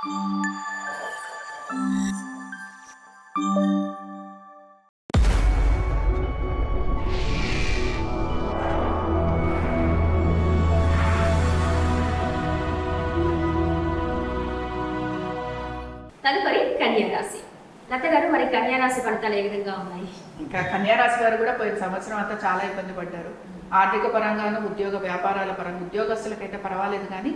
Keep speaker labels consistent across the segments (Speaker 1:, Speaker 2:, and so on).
Speaker 1: తదుపరి కన్యా లత గారు మరి కన్యారాశి ఫలితాలు ఏ విధంగా ఉన్నాయి?
Speaker 2: ఇంకా కన్యారాశి వారు కూడా పోయిన సంవత్సరం అంతా చాలా ఇబ్బంది పడ్డారు. ఆర్థిక పరంగాను ఉద్యోగ వ్యాపారాల పరంగా ఉద్యోగస్తులకైతే పర్వాలేదు కానీ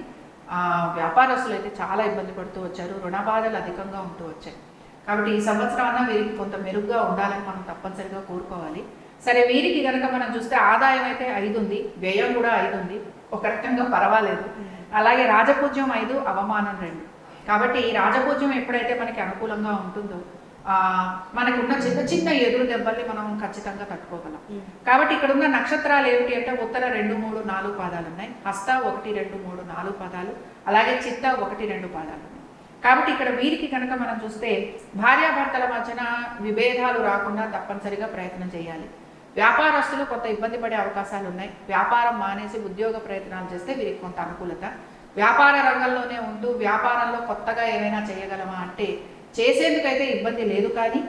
Speaker 2: వ్యాపారస్తులు అయితే చాలా ఇబ్బంది పడుతూ వచ్చారు. రుణ బాధలు అధికంగా ఉంటూ వచ్చాయి. కాబట్టి ఈ సంవత్సరం అన్నా వీరికి కొంత మెరుగ్గా ఉండాలని మనం తప్పనిసరిగా కోరుకోవాలి. సరే వీరికి కనుక మనం చూస్తే ఆదాయం అయితే ఐదు ఉంది వ్యయం కూడా ఐదు ఉంది ఒక రకంగా పర్వాలేదు. అలాగే రాజపూజ్యం ఐదు అవమానం రెండు. కాబట్టి ఈ రాజపూజ్యం ఎప్పుడైతే మనకి అనుకూలంగా ఉంటుందో ఆ, మనకు ఉన్న చిన్న చిన్న ఎదురు దెబ్బల్ని మనం ఖచ్చితంగా తట్టుకోగలం. కాబట్టి ఇక్కడ ఉన్న నక్షత్రాలు ఏమిటి అంటే ఉత్తర రెండు మూడు నాలుగు పాదాలు ఉన్నాయి. హస్త ఒకటి రెండు మూడు నాలుగు పాదాలు. అలాగే చిత్త ఒకటి రెండు పాదాలు ఉన్నాయి. కాబట్టి ఇక్కడ వీరికి కనుక మనం చూస్తే భార్యాభర్తల మధ్యన విభేదాలు రాకుండా తప్పనిసరిగా ప్రయత్నం చేయాలి. వ్యాపారస్తులు కొంత ఇబ్బంది పడే అవకాశాలు ఉన్నాయి. వ్యాపారం మానేసి ఉద్యోగ ప్రయత్నాలు చేస్తే వీరికి కొంత అనుకూలత. వ్యాపార రంగంలోనే ఉంటూ వ్యాపారంలో కొత్తగా ఏమైనా చేయగలమా అంటే చేసేందుకైతే ఇబ్బంది లేదు కానీ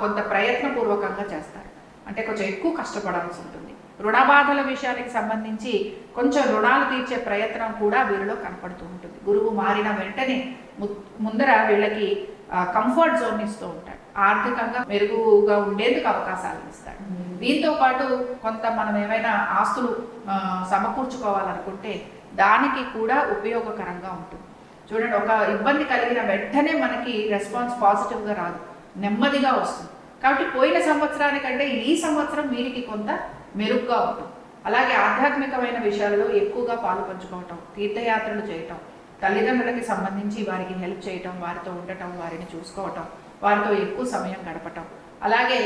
Speaker 2: కొంత ప్రయత్నపూర్వకంగా చేస్తారు. అంటే కొంచెం ఎక్కువ కష్టపడాల్సి ఉంటుంది. రుణ బాధల విషయానికి సంబంధించి కొంచెం రుణాలు తీర్చే ప్రయత్నం కూడా వీరిలో కనపడుతూ ఉంటుంది. గురువు మారిన వెంటనే ము- ముందర వీళ్ళకి కంఫర్ట్ జోన్ ఇస్తూ ఉంటాడు. ఆర్థికంగా మెరుగుగా ఉండేందుకు అవకాశాలు ఇస్తాడు. దీంతో పాటు కొంత మనం ఏమైనా ఆస్తులు సమకూర్చుకోవాలనుకుంటే దానికి కూడా ఉపయోగకరంగా ఉంటుంది. చూడండి ఒక ఇబ్బంది కలిగిన వెంటనే మనకి రెస్పాన్స్ పాజిటివ్గా రాదు. నెమ్మదిగా వస్తుంది. కాబట్టి పోయిన సంవత్సరానికంటే ఈ సంవత్సరం వీరికి కొంత మెరుగ్గా ఉంటుంది. అలాగే ఆధ్యాత్మికమైన విషయాలలో ఎక్కువగా పాలు పంచుకోవటం తీర్థయాత్రలు చేయటం తల్లిదండ్రులకి సంబంధించి వారికి హెల్ప్ చేయటం వారితో ఉండటం వారిని చూసుకోవటం వారితో ఎక్కువ సమయం గడపటం అలాగే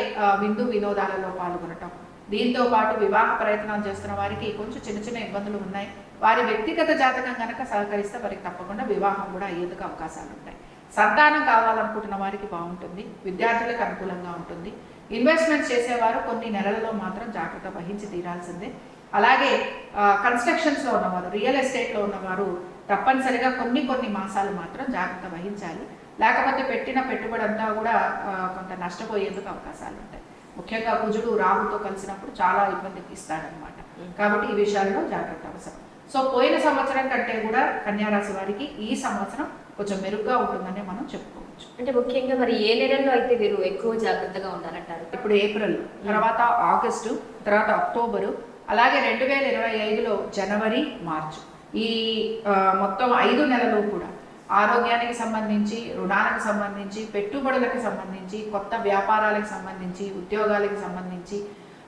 Speaker 2: విందు వినోదాలలో పాల్గొనటం. దీంతో పాటు వివాహ ప్రయత్నాలు చేస్తున్న వారికి కొంచెం చిన్న చిన్న ఇబ్బందులు ఉన్నాయి. వారి వ్యక్తిగత జాతకం కనుక సహకరిస్తే వారికి తప్పకుండా వివాహం కూడా అయ్యేందుకు అవకాశాలు ఉంటాయి. సంతానం కావాలనుకుంటున్న వారికి బాగుంటుంది విద్యార్థులకు అనుకూలంగా ఉంటుంది. ఇన్వెస్ట్మెంట్స్ చేసేవారు కొన్ని నెలలలో మాత్రం జాగ్రత్త వహించి తీరాల్సిందే. అలాగే కన్స్ట్రక్షన్స్లో ఉన్నవారు రియల్ ఎస్టేట్లో ఉన్నవారు తప్పనిసరిగా కొన్ని కొన్ని మాసాలు మాత్రం జాగ్రత్త వహించాలి. లేకపోతే పెట్టిన పెట్టుబడి అంతా కూడా కొంత నష్టపోయేందుకు అవకాశాలు ఉంటాయి. ముఖ్యంగా కుజుడు రాహుతో కలిసినప్పుడు చాలా ఇబ్బంది ఇస్తాడనమాట కాబట్టి ఈ విషయాల్లో జాగ్రత్త అవసరం. సో పోయిన సంవత్సరం కంటే కూడా కన్యారాశి వారికి ఈ సంవత్సరం కొంచెం మెరుగ్గా ఉంటుందని మనం చెప్పుకోవచ్చు.
Speaker 1: అంటే ముఖ్యంగా మరి ఏ నెలల్లో అయితే వీరు ఎక్కువ జాగ్రత్తగా ఉండాలంటారు?
Speaker 2: ఇప్పుడు ఏప్రిల్ తర్వాత ఆగస్టు తర్వాత అక్టోబరు అలాగే రెండు వేల ఇరవై ఐదులో జనవరి మార్చ్. ఈ మొత్తం ఐదు నెలలు కూడా ఆరోగ్యానికి సంబంధించి రుణాలకు సంబంధించి పెట్టుబడులకు సంబంధించి కొత్త వ్యాపారాలకు సంబంధించి ఉద్యోగాలకు సంబంధించి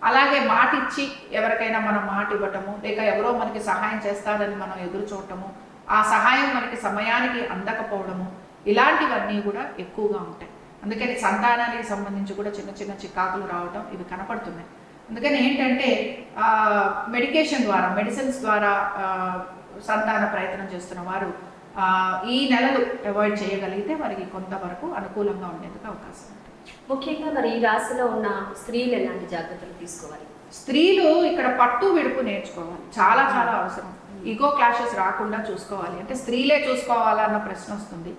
Speaker 2: అలాగే మాట ఇచ్చి ఎవరికైనా మనం మాట ఇవ్వటము లేక ఎవరో మనకి సహాయం చేస్తారని మనం ఎదురు చూడటము ఆ సహాయం మనకి సమయానికి అందకపోవడము ఇలాంటివన్నీ కూడా ఎక్కువగా ఉంటాయి. అందుకని సంతానానికి సంబంధించి కూడా చిన్న చిన్న చికాకులు రావడం ఇవి కనపడుతున్నాయి. అందుకని ఏంటంటే మెడికేషన్ ద్వారా మెడిసిన్స్ ద్వారా సంతాన ప్రయత్నం చేస్తున్న వారు ఈ నెలలు అవాయిడ్ చేయగలిగితే వారికి కొంతవరకు అనుకూలంగా ఉండేందుకు అవకాశం ఉంటుంది.
Speaker 1: ముఖ్యంగా మరి ఈ రాశిలో ఉన్న స్త్రీలు ఎలాంటి జాగ్రత్తలు తీసుకోవాలి?
Speaker 2: స్త్రీలు ఇక్కడ పట్టు విడుపు నేర్చుకోవాలి. చాలా చాలా అవసరం. ఈగో క్లాషెస్ రాకుండా చూసుకోవాలి. అంటే స్త్రీలే చూసుకోవాలా అన్న ప్రశ్న వస్తుంది.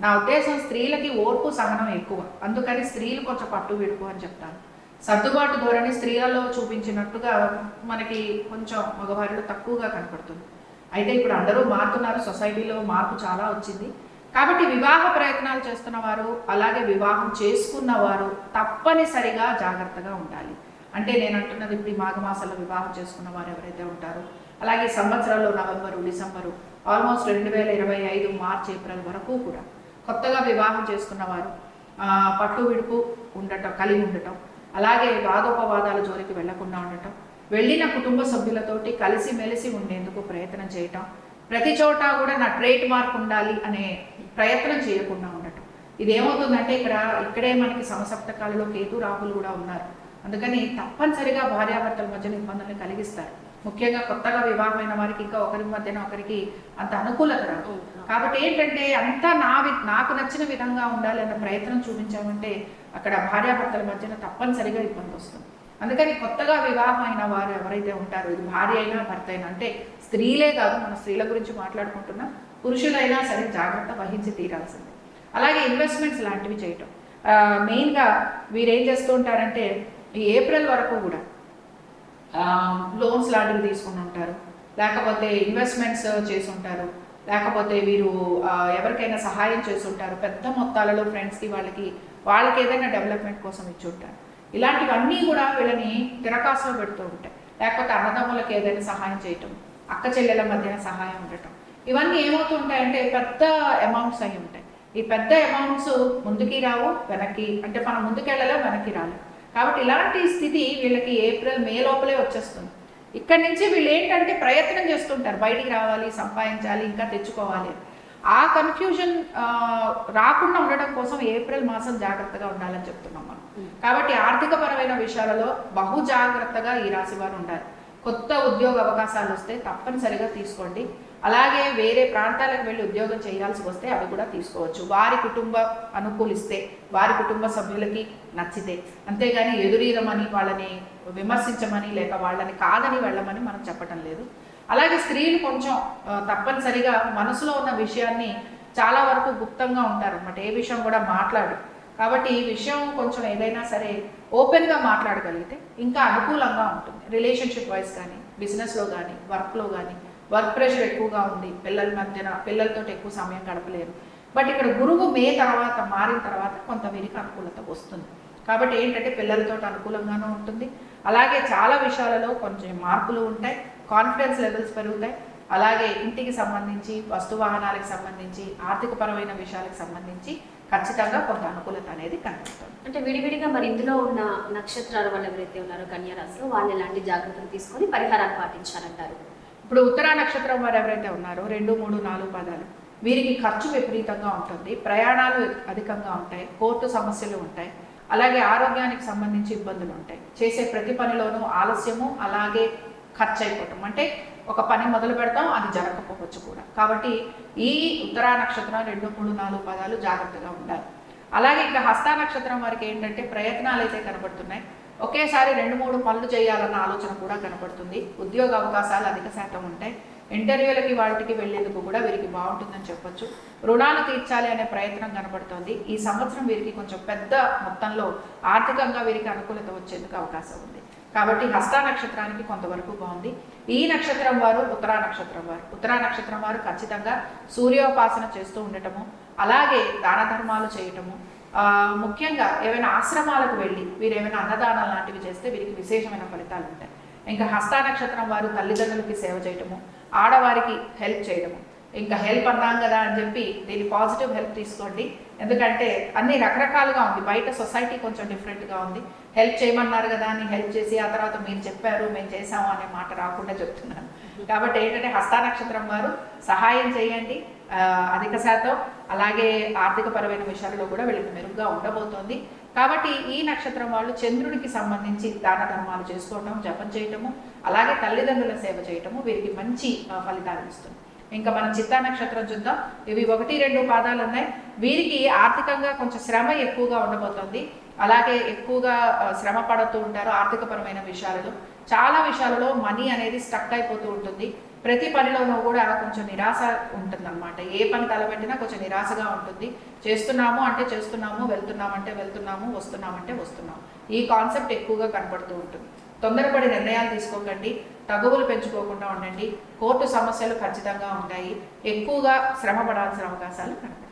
Speaker 2: నా ఉద్దేశం స్త్రీలకి ఓర్పు సహనం ఎక్కువ. అందుకని స్త్రీలు కొంచెం పట్టు విడుపు అని చెప్తాను సర్దుబాటు ధోరణి స్త్రీలలో చూపించినట్టుగా మనకి కొంచెం మగవారిలో తక్కువగా కనపడుతుంది. అయితే ఇప్పుడు అందరూ మారుతున్నారు. సొసైటీలో మార్పు చాలా వచ్చింది. కాబట్టి వివాహ ప్రయత్నాలు చేస్తున్న వారు అలాగే వివాహం చేసుకున్న వారు తప్పనిసరిగా జాగ్రత్తగా ఉండాలి. అంటే నేను అంటున్నది ఇప్పుడు ఈ మాఘమాసంలో వివాహం చేసుకున్న వారు ఎవరైతే ఉంటారో అలాగే ఈ సంవత్సరంలో నవంబరు డిసెంబరు ఆల్మోస్ట్ రెండు వేల ఇరవై ఐదు మార్చ్ ఏప్రిల్ వరకు కూడా కొత్తగా వివాహం చేసుకున్న వారు పట్టు విడుపు ఉండటం కలిగి ఉండటం అలాగే వాదోపవాదాల జోలికి వెళ్ళకుండా ఉండటం వెళ్ళిన కుటుంబ సభ్యులతోటి కలిసి మెలిసి ఉండేందుకు ప్రయత్నం చేయటం ప్రతి చోట కూడా నా ట్రేడ్ మార్క్ ఉండాలి అనే ప్రయత్నం చేయకుండా ఉండటం. ఇది ఏమవుతుందంటే ఇక్కడ ఇక్కడే మనకి సమసప్తకాలలో కేతు రాహులు కూడా ఉన్నారు. అందుకని తప్పనిసరిగా భార్యాభర్తల మధ్యన ఇబ్బందులను కలిగిస్తారు. ముఖ్యంగా కొత్తగా వివాహమైన వారికి ఇంకా ఒకరి మధ్యన ఒకరికి అంత అనుకూలత రాదు. కాబట్టి ఏంటంటే అంతా నా వి- నాకు నచ్చిన విధంగా ఉండాలి అన్న ప్రయత్నం చూపించామంటే అక్కడ భార్యాభర్తల మధ్యన తప్పనిసరిగా ఇబ్బంది వస్తుంది. అందుకని కొత్తగా వివాహం అయిన వారు ఎవరైతే ఉంటారో ఇది భార్య అయినా భర్త అయినా అంటే స్త్రీలే కాదు మన స్త్రీల గురించి మాట్లాడుకుంటున్నాం. పురుషులైనా సరే జాగ్రత్త వహించి తీరాల్సింది. అలాగే ఇన్వెస్ట్మెంట్స్ లాంటివి చేయటం. మెయిన్గా వీరు ఏం చేస్తూ ఉంటారంటే ఈ ఏప్రిల్ వరకు కూడా లోన్స్ లాంటివి తీసుకుని ఉంటారు. లేకపోతే ఇన్వెస్ట్మెంట్స్ చేసి ఉంటారు. లేకపోతే వీరు ఎవరికైనా సహాయం చేసి ఉంటారు. పెద్ద మొత్తాలలో ఫ్రెండ్స్కి వాళ్ళకి వాళ్ళకి ఏదైనా డెవలప్మెంట్ కోసం ఇచ్చి ఉంటారు. ఇలాంటివన్నీ కూడా వీళ్ళని తిరకాసులో పెడుతూ ఉంటాయి. లేకపోతే అన్నదమ్ములకు ఏదైనా సహాయం చేయటం అక్క చెల్లెల మధ్యన సహాయం ఉండటం. ఇవన్నీ ఏమవుతూ ఉంటాయంటే పెద్ద అమౌంట్స్ అయి ఉంటాయి. ఈ పెద్ద అమౌంట్స్ ముందుకి రావు వెనక్కి అంటే మనం ముందుకెళ్ళలేం వెనక్కి రాలేం కాబట్టి ఇలాంటి స్థితి వీళ్ళకి ఏప్రిల్ మే లోపలే వచ్చేస్తుంది. ఇక్కడి నుంచి వీళ్ళు ఏంటంటే ప్రయత్నం చేస్తుంటారు. బయటికి రావాలి సంపాదించాలి ఇంకా తెచ్చుకోవాలి. ఆ కన్ఫ్యూజన్ రాకుండా ఉండడం కోసం ఏప్రిల్ మాసం జాగ్రత్తగా ఉండాలని చెప్తున్నాం మనం. కాబట్టి ఆర్థిక పరమైన విషయాలలో బహు జాగ్రత్తగా ఈ రాశి వారు ఉండాలి. కొత్త ఉద్యోగ అవకాశాలు వస్తే తప్పనిసరిగా తీసుకోండి. అలాగే వేరే ప్రాంతాలకు వెళ్ళి ఉద్యోగం చేయాల్సి వస్తే అవి కూడా తీసుకోవచ్చు. వారి కుటుంబ అనుకూలిస్తే వారి కుటుంబ సభ్యులకి నచ్చితే. అంతేగాని ఎదురీదమని వాళ్ళని విమర్శించమని లేక వాళ్ళని కాదని వెళ్ళమని మనం చెప్పటం లేదు. అలాగే స్త్రీలు కొంచెం తప్పనిసరిగా మనసులో ఉన్న విషయాన్ని చాలా వరకు గుప్తంగా ఉంటారు అన్నమాట ఏ విషయం కూడా మాట్లాడు కాబట్టి ఈ విషయం కొంచెం ఏదైనా సరే ఓపెన్గా మాట్లాడగలిగితే ఇంకా అనుకూలంగా ఉంటుంది. రిలేషన్షిప్ వైజ్ కానీ బిజినెస్లో కానీ వర్క్లో కానీ వర్క్ ప్రెషర్ ఎక్కువగా ఉంది. పిల్లల మధ్యన పిల్లలతో ఎక్కువ సమయం గడపలేరు. బట్ ఇక్కడ గురువు మే తర్వాత మారిన తర్వాత కొంత వీరికి అనుకూలత వస్తుంది. కాబట్టి ఏంటంటే పిల్లలతో అనుకూలంగానూ ఉంటుంది. అలాగే చాలా విషయాలలో కొంచెం మార్పులు ఉంటాయి. కాన్ఫిడెన్స్ లెవెల్స్ పెరుగుతాయి. అలాగే ఇంటికి సంబంధించి వస్తు వాహనాలకు సంబంధించి ఆర్థికపరమైన విషయాలకు సంబంధించి ఖచ్చితంగా కొంత అనుకూలత అనేది కనిపిస్తుంది.
Speaker 1: అంటే విడివిడిగా మరి ఇందులో ఉన్న నక్షత్రాల వాళ్ళు ఎవరైతే ఉన్నారో కన్యా రాశిలో వాళ్ళు ఎలాంటి జాగ్రత్తలు తీసుకొని పరిహారాలు పాటించాలంటారు?
Speaker 2: ఇప్పుడు ఉత్తరా నక్షత్రం వారు ఎవరైతే ఉన్నారో రెండు మూడు నాలుగు పదాలు వీరికి ఖర్చు విపరీతంగా ఉంటుంది ప్రయాణాలు అధికంగా ఉంటాయి కోర్టు సమస్యలు ఉంటాయి అలాగే ఆరోగ్యానికి సంబంధించి ఇబ్బందులు ఉంటాయి. చేసే ప్రతి పనిలోనూ ఆలస్యము అలాగే ఖర్చు అయిపోవటం. అంటే ఒక పని మొదలు పెడతాం అది జరగకపోవచ్చు కూడా. కాబట్టి ఈ ఉత్తరా నక్షత్రం రెండు మూడు నాలుగు పదాలు జాగ్రత్తగా ఉండాలి. అలాగే ఇంకా హస్త నక్షత్రం వారికి ఏంటంటే ప్రయత్నాలు అయితే కనబడుతున్నాయి. ఒకేసారి రెండు మూడు పనులు చేయాలన్న ఆలోచన కూడా కనబడుతుంది. ఉద్యోగ అవకాశాలు అధిక శాతం ఉంటాయి. ఇంటర్వ్యూలకి వాటికి వెళ్ళేందుకు కూడా వీరికి బాగుంటుందని చెప్పొచ్చు. రుణాలు తీర్చాలి అనే ప్రయత్నం కనబడుతోంది. ఈ సంవత్సరం వీరికి కొంచెం పెద్ద మొత్తంలో ఆర్థికంగా వీరికి అనుకూలత వచ్చేందుకు అవకాశం ఉంది. కాబట్టి హస్త నక్షత్రానికి కొంతవరకు బాగుంది. ఈ నక్షత్రం వారు ఉత్తరా నక్షత్రం వారు. ఉత్తరా నక్షత్రం వారు ఖచ్చితంగా సూర్యోపాసన చేస్తూ ఉండటము అలాగే దాన ధర్మాలు చేయటము ముఖ్యంగా ఏవైనా ఆశ్రమాలకు వెళ్ళి వీరు ఏమైనా అన్నదానాలు లాంటివి చేస్తే వీరికి విశేషమైన ఫలితాలు ఉంటాయి. ఇంకా హస్త నక్షత్రం వారు తల్లిదండ్రులకి సేవ చేయటము ఆడవారికి హెల్ప్ చేయడము. ఇంకా హెల్ప్ అన్నాం కదా అని చెప్పి దీని పాజిటివ్ హెల్ప్ తీసుకోండి. ఎందుకంటే అన్ని రకరకాలుగా ఉంది. బయట సొసైటీ కొంచెం డిఫరెంట్గా ఉంది. హెల్ప్ చేయమన్నారు కదా అని హెల్ప్ చేసి ఆ తర్వాత మీరు చెప్పారు మేము చేసాము అనే మాట రాకుండా చెప్తున్నాను. కాబట్టి ఏంటంటే హస్త నక్షత్రం వారు సహాయం చేయండి. అధిక శాతం. అలాగే ఆర్థిక పరమైన విషయాల్లో కూడా వీళ్ళకి మెరుగ్గా ఉండబోతోంది. కాబట్టి ఈ నక్షత్రం వాళ్ళు చంద్రుడికి సంబంధించి దాన ధర్మాలు చేసుకోవటం జపం చేయటము అలాగే తల్లిదండ్రుల సేవ చేయటము వీరికి మంచి ఫలితాలు ఇస్తుంది. ఇంకా మనం చిత్తా నక్షత్రం చూద్దాం. ఇవి ఒకటి రెండు పాదాలు ఉన్నాయి. వీరికి ఆర్థికంగా కొంచెం శ్రమ ఎక్కువగా ఉండబోతోంది. అలాగే ఎక్కువగా శ్రమ పడుతూ ఉంటారు ఆర్థికపరమైన విషయాలలో. చాలా విషయాలలో మనీ అనేది స్టక్ అయిపోతూ ఉంటుంది. ప్రతి పనిలోనూ కూడా కొంచెం నిరాశ ఉంటుంది అనమాట ఏ పని తలపెట్టినా కొంచెం నిరాశగా ఉంటుంది. చేస్తున్నాము అంటే చేస్తున్నాము వెళ్తున్నాము అంటే వెళ్తున్నాము వస్తున్నామంటే వస్తున్నాము. ఈ కాన్సెప్ట్ ఎక్కువగా కనపడుతూ ఉంటుంది. తొందరపడి నిర్ణయాలు తీసుకోకండి. తగువులు పెంచుకోకుండా ఉండండి. కోర్టు సమస్యలు ఖచ్చితంగా ఉంటాయి. ఎక్కువగా శ్రమ పడాల్సిన అవకాశాలు కనపడతాయి.